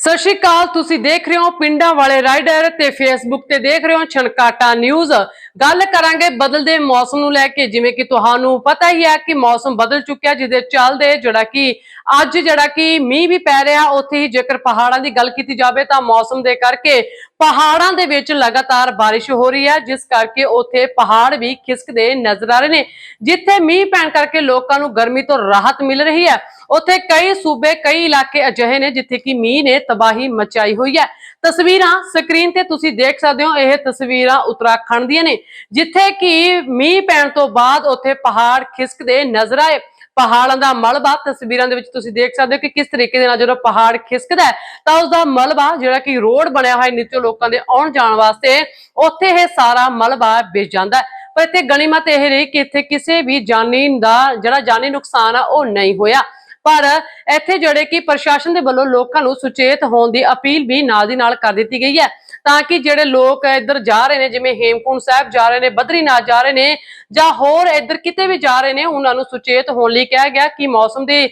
ਸਤਿ ਸ਼੍ਰੀ ਅਕਾਲ, ਤੁਸੀਂ ਦੇਖ ਰਹੇ ਹੋ ਪਿੰਡਾਂ ਵਾਲੇ ਰਾਈਡਰ ਤੇ ਫੇਸਬੁੱਕ ਤੇ ਦੇਖ ਰਹੇ ਹੋ ਛਣਕਾਟਾ ਨਿਊਜ਼। ਗੱਲ ਕਰਾਂਗੇ ਬਦਲਦੇ ਮੌਸਮ ਨੂੰ ਲੈ ਕੇ, ਜਿਵੇਂ ਕਿ ਤੁਹਾਨੂੰ ਪਤਾ ਹੀ ਹੈ ਕਿ ਮੌਸਮ ਬਦਲ ਚੁੱਕਿਆ, ਜਿਹਦੇ ਚੱਲਦੇ ਜਿਹੜਾ ਕਿ ਅੱਜ ਜਿਹੜਾ ਕਿ ਮੀਂਹ ਵੀ ਪੈ ਰਿਹਾ, ਉੱਥੇ ਹੀ ਜੇਕਰ ਪਹਾੜਾਂ ਦੀ ਗੱਲ ਕੀਤੀ ਜਾਵੇ ਤਾਂ ਮੌਸਮ ਦੇ ਕਰਕੇ ਪਹਾੜਾਂ ਦੇ ਵਿੱਚ ਲਗਾਤਾਰ ਬਾਰਿਸ਼ ਹੋ ਰਹੀ ਹੈ, ਜਿਸ ਕਰਕੇ ਉੱਥੇ ਪਹਾੜ ਵੀ ਖਿਸਕਦੇ ਨਜ਼ਰ ਆ ਰਹੇ ਨੇ। ਜਿੱਥੇ ਮੀਂਹ ਪੈਣ ਕਰਕੇ ਲੋਕਾਂ ਨੂੰ ਗਰਮੀ ਤੋਂ ਰਾਹਤ ਮਿਲ ਰਹੀ ਹੈ ਉੱਥੇ ਕਈ ਸੂਬੇ, ਕਈ ਇਲਾਕੇ ਅਜਿਹੇ ਨੇ ਜਿੱਥੇ ਕਿ ਮੀਂਹ ਨੇ ਤਬਾਹੀ ਮਚਾਈ ਹੋਈ ਹੈ। ਤਸਵੀਰਾਂ ਸਕਰੀਨ ਤੇ ਤੁਸੀਂ ਦੇਖ ਸਕਦੇ ਹੋ, ਇਹ ਤਸਵੀਰਾਂ ਉੱਤਰਾਖੰਡ ਦੀਆਂ ਨੇ, ਜਿੱਥੇ ਕਿ ਮੀਂਹ ਪੈਣ ਤੋਂ ਬਾਅਦ ਉੱਥੇ ਪਹਾੜ ਖਿਸਕਦੇ ਨਜ਼ਰ ਆਏ। ਪਹਾੜਾਂ ਦਾ ਮਲਬਾ ਤਸਵੀਰਾਂ ਦੇ ਵਿੱਚ ਤੁਸੀਂ ਦੇਖ ਸਕਦੇ ਹੋ ਕਿ ਕਿਸ ਤਰੀਕੇ ਦੇ ਨਾਲ ਜਦੋਂ ਪਹਾੜ ਖਿਸਕਦਾ ਹੈ, ਤਾਂ ਉਸ ਦਾ ਮਲਬਾ ਜਿਹੜਾ ਕਿ ਰੋਡ ਬਣਿਆ ਹੋਇਆ ਨੀਚੇ ਲੋਕਾਂ ਦੇ ਆਉਣ ਜਾਣ ਵਾਸਤੇ, ਉੱਥੇ ਇਹ ਸਾਰਾ ਮਲਬਾ ਵਿਛ ਜਾਂਦਾ ਪਰ ਇੱਥੇ ਗਣੀਮਤ ਇਹ ਰਹੀ ਕਿ ਇੱਥੇ ਕਿਸੇ ਵੀ ਜਾਨੀ ਦਾ, ਜਿਹੜਾ ਜਾਨੀ ਨੁਕਸਾਨ ਆ, ਉਹ ਨਹੀਂ ਹੋਇਆ। ਪਰ ਇੱਥੇ ਜਿਹੜੇ ਕਿ ਪ੍ਰਸ਼ਾਸਨ ਦੇ ਵੱਲੋਂ ਲੋਕਾਂ ਨੂੰ ਸੁਚੇਤ ਹੋਣ ਦੀ ਅਪੀਲ ਵੀ ਨਾਲ ਦੀ ਨਾਲ ਕਰ ਦਿੱਤੀ ਗਈ ਹੈ। ਤਾਂ ਕਿ ਜਿਹੜੇ ਲੋਕ ਇੱਧਰ ਜਾ ਰਹੇ ਨੇ, ਜਿਵੇਂ ਹੇਮਕੁੰਟ ਸਾਹਿਬ ਜਾ ਰਹੇ ਨੇ ਬਦਰੀਨਾਥ ਜਾ ਰਹੇ ਨੇ, ਜਾਂ ਹੋਰ ਇੱਧਰ ਕਿਤੇ ਵੀ ਜਾ ਰਹੇ ਨੇ, ਉਹਨਾਂ ਨੂੰ ਸੁਚੇਤ ਹੋਣ ਲਈ ਕਿਹਾ ਗਿਆ ਕਿ ਮੌਸਮ ਦੀ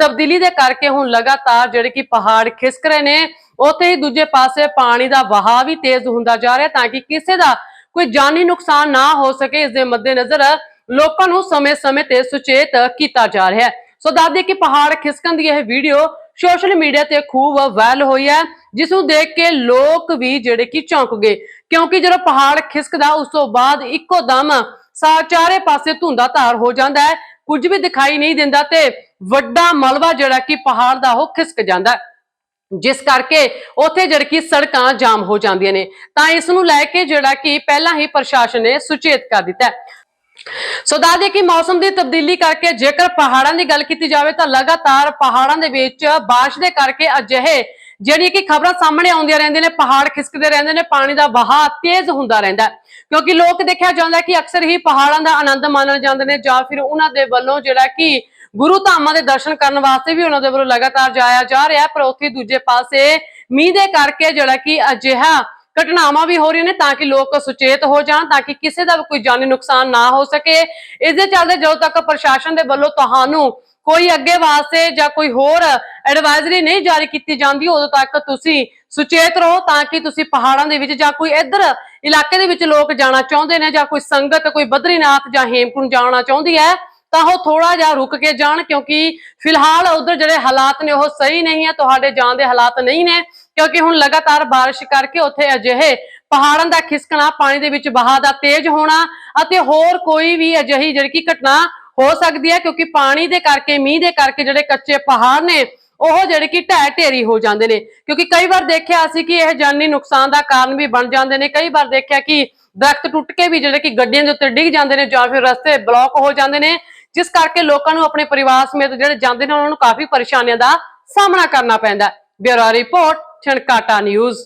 ਤਬਦੀਲੀ ਦੇ ਕਰਕੇ ਹੁਣ ਲਗਾਤਾਰ ਜਿਹੜੇ ਕਿ ਪਹਾੜ ਖਿਸਕ ਰਹੇ ਨੇ, ਉੱਥੇ ਹੀ ਦੂਜੇ ਪਾਸੇ ਪਾਣੀ ਦਾ ਵਹਾਅ ਵੀ ਤੇਜ਼ ਹੁੰਦਾ ਜਾ ਰਿਹਾ ਤਾਂ ਕਿ ਕਿਸੇ ਦਾ ਕੋਈ ਜਾਨੀ ਨੁਕਸਾਨ ਨਾ ਹੋ ਸਕੇ। ਇਸ ਦੇ ਮੱਦੇਨਜ਼ਰ ਲੋਕਾਂ ਨੂੰ ਸਮੇਂ-ਸਮੇਂ ਤੇ ਸੁਚੇਤ ਕੀਤਾ ਜਾ ਰਿਹਾ ਹੈ। ਸੋ ਦੱਸਦੇ ਕਿ ਪਹਾੜ ਖਿਸਕਣ ਦੀ ਇਹ ਵੀਡੀਓ ਸੋਸ਼ਲ ਮੀਡੀਆ ਤੇ ਖੂਬ ਵਾਇਰਲ ਹੋਈ ਹੈ, ਜਿਸ ਨੂੰ ਦੇਖ ਕੇ ਲੋਕ ਵੀ ਜਿਹੜੇ ਕਿ ਚੌਂਕ ਗਏ। ਕਿਉਂਕਿ ਜਦੋਂ ਪਹਾੜ ਖਿਸਕਦਾ, ਉਸ ਤੋਂ ਬਾਅਦ ਇੱਕੋ ਦਮ ਸਾ ਚਾਰੇ ਪਾਸੇ ਧੁੰਦਾ ਧਾਰ ਹੋ ਜਾਂਦਾ ਹੈ। ਕੁਝ ਵੀ ਦਿਖਾਈ ਨਹੀਂ ਦਿੰਦਾ ਤੇ ਵੱਡਾ ਮਲਬਾ ਜਿਹੜਾ ਕਿ ਪਹਾੜ ਦਾ ਉਹ ਖਿਸਕ ਜਾਂਦਾ ਹੈ। ਜਿਸ ਕਰਕੇ ਉੱਥੇ ਜਿਹੜੀ ਕਿ ਸੜਕਾਂ ਜਾਮ ਹੋ ਜਾਂਦੀਆਂ ਨੇ। ਤਾਂ ਇਸ ਨੂੰ ਲੈ ਕੇ ਜਿਹੜਾ ਕਿ ਪਹਿਲਾਂ ਹੀ ਪ੍ਰਸ਼ਾਸਨ ਨੇ ਸੁਚੇਤ ਕਰ ਦਿੱਤਾ ਹੈ ਸੋ ਦੱਸਦੇ ਕਿ ਮੌਸਮ ਦੀ ਤਬਦੀਲੀ ਕਰਕੇ ਜੇਕਰ ਪਹਾੜਾਂ ਦੀ ਗੱਲ ਕੀਤੀ ਜਾਵੇ ਤਾਂ ਲਗਾਤਾਰ ਪਹਾੜਾਂ ਦੇ ਵਿੱਚ ਬਾਰਿਸ਼ ਦੇ ਕਰਕੇ ਅਜਿਹੇ ਜਿਹੜੀ ਕਿ ਖਬਰਾਂ ਸਾਹਮਣੇ ਆਉਂਦੀਆਂ ਰਹਿੰਦੀਆਂ ਨੇ, ਪਹਾੜ ਖਿਸਕਦੇ ਰਹਿੰਦੇ ਨੇ, ਪਾਣੀ ਦਾ ਵਹਾਅ ਤੇਜ਼ ਹੁੰਦਾ ਰਹਿੰਦਾ ਕਿਉਂਕਿ ਲੋਕ ਦੇਖਿਆ ਜਾਂਦਾ ਹੈ ਕਿ ਅਕਸਰ ਹੀ ਪਹਾੜਾਂ ਦਾ ਆਨੰਦ ਮਾਣਨ ਜਾਂਦੇ ਨੇ ਜਾਂ ਫਿਰ ਉਹਨਾਂ ਦੇ ਵੱਲੋਂ ਜਿਹੜਾ ਕਿ ਗੁਰੂ ਧਾਮਾਂ ਦੇ ਦਰਸ਼ਨ ਕਰਨ ਵਾਸਤੇ ਵੀ ਉਹਨਾਂ ਦੇ ਵੱਲੋਂ ਲਗਾਤਾਰ ਜਾਇਆ ਜਾ ਰਿਹਾ ਪਰ ਉੱਥੇ ਦੂਜੇ ਪਾਸੇ ਮੀਂਹ ਦੇ ਕਰਕੇ ਜਿਹੜਾ ਕਿ ਅਜਿਹਾ ਘਟਨਾਵਾਂ ਵੀ ਹੋ ਰਹੀਆਂ ਨੇ ਤਾਂ ਕਿ ਲੋਕ ਸੁਚੇਤ ਹੋ ਜਾਣ, ਤਾਂ ਕਿ ਕਿਸੇ ਦਾ ਵੀ ਕੋਈ ਜਾਨੀ ਨੁਕਸਾਨ ਨਾ ਹੋ ਸਕੇ। ਇਸ ਦੇ ਚੱਲਦੇ ਜਦੋਂ ਤੱਕ ਪ੍ਰਸ਼ਾਸਨ ਦੇ ਵੱਲੋਂ ਤੁਹਾਨੂੰ ਕੋਈ ਅੱਗੇ ਵਾਸਤੇ ਜਾਂ ਕੋਈ ਹੋਰ ਐਡਵਾਈਜ਼ਰੀ ਨਹੀਂ ਜਾਰੀ ਕੀਤੀ ਜਾਂਦੀ, ਉਦੋਂ ਤੱਕ ਤੁਸੀਂ ਸੁਚੇਤ ਰਹੋ ਤਾਂ ਕਿ ਤੁਸੀਂ ਪਹਾੜਾਂ ਦੇ ਵਿੱਚ ਜਾਂ ਕੋਈ ਇੱਧਰ ਇਲਾਕੇ ਦੇ ਵਿੱਚ ਲੋਕ ਜਾਣਾ ਚਾਹੁੰਦੇ ਨੇ ਜਾਂ ਕੋਈ ਸੰਗਤ, ਕੋਈ ਬਦਰੀਨਾਥ ਜਾਂ ਹੇਮਕੁੰਟ ਜਾਣਾ ਚਾਹੁੰਦੀ ਹੈ, ਤਾਂ ਉਹ ਥੋੜਾ ਜਿਹਾ ਰੁਕ ਕੇ ਜਾਣ ਕਿਉਂਕਿ ਫਿਲਹਾਲ ਉਧਰ ਜਿਹੜੇ ਹਾਲਾਤ ਨੇ ਉਹ ਸਹੀ ਨਹੀਂ ਹੈ, ਤੁਹਾਡੇ ਜਾਣ ਦੇ ਹਾਲਾਤ ਨਹੀਂ ਨੇ। ਕਿਉਂਕਿ ਹੁਣ ਲਗਾਤਾਰ ਬਾਰਿਸ਼ ਕਰਕੇ ਉੱਥੇ ਅਜਿਹੇ ਪਹਾੜਾਂ ਦਾ ਖਿਸਕਣਾ, ਪਾਣੀ ਦੇ ਵਿੱਚ ਵਹਾਅ ਦਾ ਤੇਜ਼ ਹੋਣਾ ਅਤੇ ਹੋਰ ਕੋਈ ਵੀ ਅਜਿਹੀ ਜਿਹੜੀ ਕਿ ਘਟਨਾ ਹੋ ਸਕਦੀ ਹੈ ਕਿਉਂਕਿ ਪਾਣੀ ਦੇ ਕਰਕੇ, ਮੀਂਹ ਦੇ ਕਰਕੇ ਜਿਹੜੇ ਕੱਚੇ ਪਹਾੜ ਨੇ, ਉਹ ਜਿਹੜੇ ਕਿ ਢਹਿ ਢੇਰੀ ਹੋ ਜਾਂਦੇ ਨੇ। ਕਿਉਂਕਿ ਕਈ ਵਾਰ ਦੇਖਿਆ ਅਸੀਂ ਕਿ ਇਹ ਜਾਨੀ ਨੁਕਸਾਨ ਦਾ ਕਾਰਨ ਵੀ ਬਣ ਜਾਂਦੇ ਨੇ। ਕਈ ਵਾਰ ਦੇਖਿਆ ਕਿ ਦਰਖਤ ਟੁੱਟ ਕੇ ਵੀ ਜਿਹੜੇ ਕਿ ਗੱਡੀਆਂ ਦੇ ਉੱਤੇ ਡਿੱਗ ਜਾਂਦੇ ਨੇ ਜਾਂ ਫਿਰ ਰਸਤੇ ਬਲੌਕ ਹੋ ਜਾਂਦੇ ਨੇ, ਜਿਸ ਕਰਕੇ ਲੋਕਾਂ ਨੂੰ ਆਪਣੇ ਪਰਿਵਾਰ ਸਮੇਤ ਜਿਹੜੇ ਜਾਂਦੇ ਨੇ, ਉਹਨਾਂ ਨੂੰ ਕਾਫੀ ਪਰੇਸ਼ਾਨੀਆਂ ਦਾ ਸਾਹਮਣਾ ਕਰਨਾ ਪੈਂਦਾ ਹੈ। Bureau report ਛਣਕਾਟਾ news